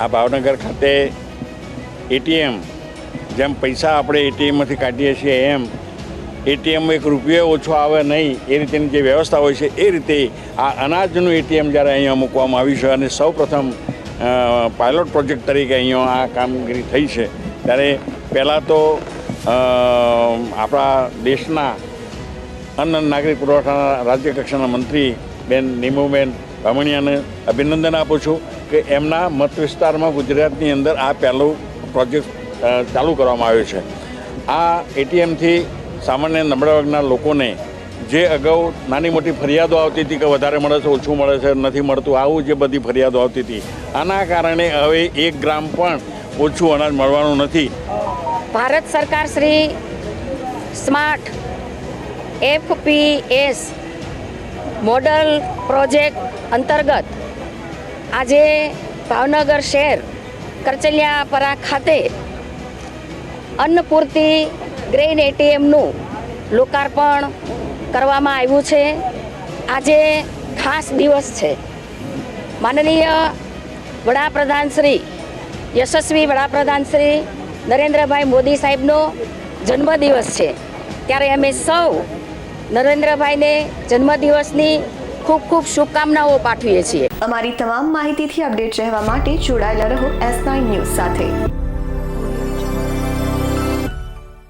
આ ભાવનગર ખાતે એટીએમ, જેમ પૈસા આપણે એટીએમમાંથી કાઢીએ છીએ એમ, એટીએમ એક રૂપિયો ઓછો આવે નહીં, એ રીતેની જે વ્યવસ્થા હોય છે, એ રીતે આ અનાજનું એટીએમ જ્યારે અહીંયા મૂકવામાં આવ્યું છે અને સૌ પ્રથમ પાયલોટ પ્રોજેક્ટ તરીકે અહીંયા આ કામગીરી થઈ છે, ત્યારે પહેલાં તો આપણા દેશના અન્ન નાગરિક પુરવઠાના રાજ્ય કક્ષાના મંત્રી બેન નીમુબેન બામણિયાને અભિનંદન આપું છું. કે એમના મત વિસ્તારમાં ગુજરાતની અંદર આ પહેલું પ્રોજેક્ટ ચાલુ કરવામાં આવ્યો છે. આ એટીએમથી સામાન્ય નબળા વર્ગના લોકોને જે અગાઉ નાની મોટી ફરિયાદો આવતી હતી કે વધારે મળે છે, ઓછું મળે છે, નથી મળતું, આવું જે બધી ફરિયાદો આવતી હતી, આના કારણે હવે એક ગ્રામ પણ ઓછું અનાજ મળવાનું નથી. ભારત સરકાર Shri smart FPS model project અંતર્ગત આજે ભાવનગર શહેર કરચલિયાપરા ખાતે અન્નપૂર્તિ ગ્રેન એટીએમનું લોકાર્પણ કરવામાં આવ્યું છે. આજે ખાસ દિવસ છે. માનનીય વડાપ્રધાન શ્રી, યશસ્વી વડાપ્રધાન શ્રી નરેન્દ્રભાઈ મોદી સાહેબનો જન્મદિવસ છે. ત્યારે અમે સૌ નરેન્દ્રભાઈને જન્મદિવસની ખૂબ ખૂબ શુભકામનાઓ પાઠવીએ છીએ. અમારી તમામ માહિતીથી અપડેટ રહેવા માટે જોડાયેલા રહો એસ નાઇન ન્યૂઝ સાથે.